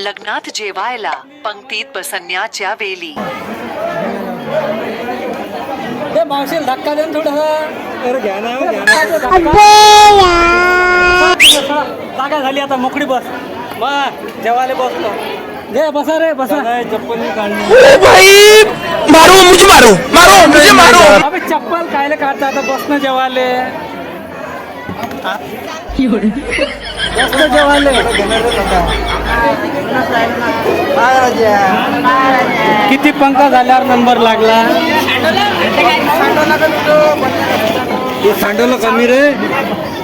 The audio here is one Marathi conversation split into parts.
लग्नात जेवायला पंक्तीत बसण्याच्या वेळी. ते मावशीला धक्का देऊन थोडासा अरे घ्या ना जागा झाली आता मोकळी बस. मग जेवायला बसतो दे बसा रे बसा. काय चप्पल नाही काढली ओ भाई मारो मुझे मारो मारो मुझे मारो. अबे चप्पल कायले काढता? आता बसणं जेवाले बसणं जेवाले किती पंखा झाल्यावर नंबर लागला? हे सांडवलं कमी रे.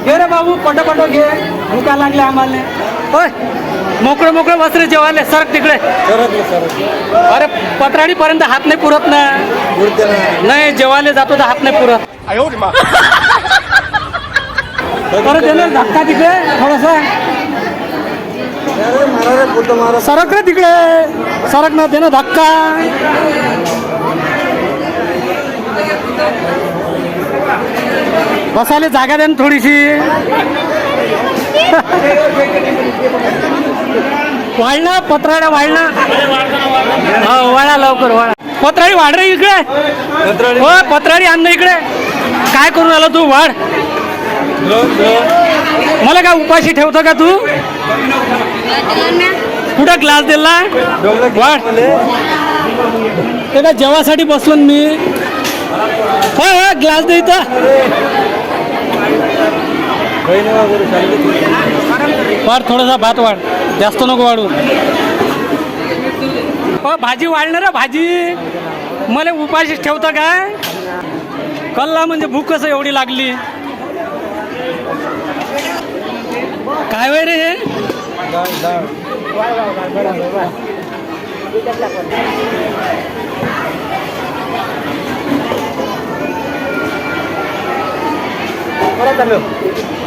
घे रे बाबू पटो पटो घे. भूका लागले आम्हाला. होय. मोकळं मोकळं बस रे जेवाले सरक तिकडे अरे पत्राडी पर्यंत हात नाही पुरत ना. नाही जेवायला जातो तर हात नाही पुरत. परत ना धक्का तिकडे थोडासा अरे मारा रे बोलतो मारा सरक रे तिकडे. सरक ना दे ना धक्का. बसायला जागा दे ना थोडीशी. वाळणा पत्राड्या वाळणा हो वाळा लवकर वाळा पत्राडी वाढ रे इकडे. पत्राळी हो पत्राडी आण इकडे. काय करून आला तू? वाढ. मला काय उपाशी ठेवतो का तू? कुठं ग्लास दिला वाट. ते काय जेवासाठी बसलो मी. होय होय ग्लास दे इथं. वाढ थोडासा भात वाढ. जास्त नको वाढू. हो भाजी वाढणार भाजी. मला उपाशीच ठेवता काय? कल्ला म्हणजे भूक कसं एवढी लागली? काय वय रे हे? डाळ डाळ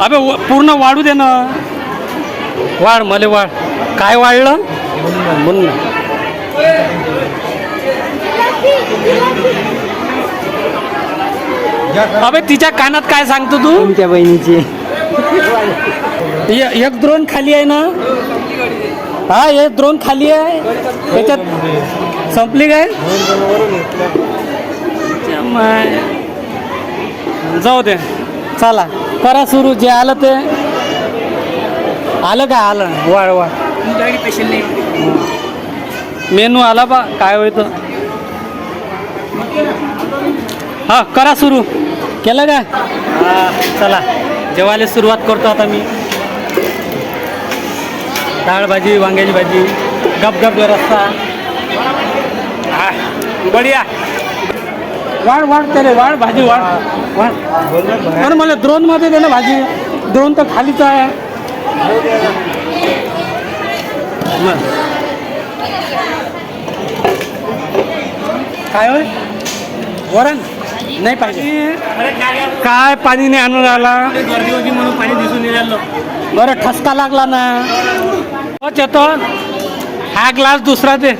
अबे व- पूर्ण वाढू दे ना. वाढ मले वाढ. काय वाढलं? मुन्न. अबे तिच्या कानात काय सांगतो तू? तुमच्या बहिणीची. एक द्रोण खाली आहे ना? हा एक द्रोण खाली आहे. त्याच्यात संपली काय? जाऊ दे. चला करा सुरू. जे आलं ते. आलं काय आलं. वाढ वाढ. मेनू आला बा. काय होईत हा करा सुरू. केलं का? हा चला. जेवायला सुरुवात करतो आता मी. डाळ भाजी वांग्याची भाजी गपगप रस्ता. हा, बढिया. वाढ वाढ त्याने वाढ भाजी वाढ. वाढ. अरे मला द्रोणमध्ये दे ना भाजी द्रोण तर खालीच आहे. मग. काय होय? वरण. नाही पाहिजे. काय पाणी नाही आणून आला गर्दी होती म्हणून पाणी दिसून बरं ठसका लागला ना. हो चेतन. हा ग्लास दुसरा ते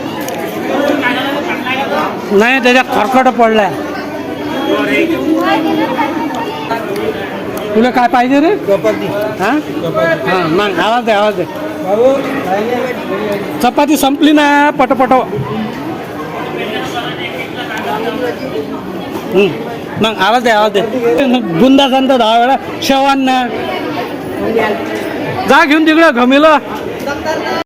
नाही त्याच्यात खरखट पडलाय. तुला काय पाहिजे रे? हा? हा मग आवाज दे आवाज दे. चपाती संपली ना पटपट. मग आवाज दे आवाज दे बुंदा संत दहा वेळा शेवांना जा घेऊन तिकडं घमेलं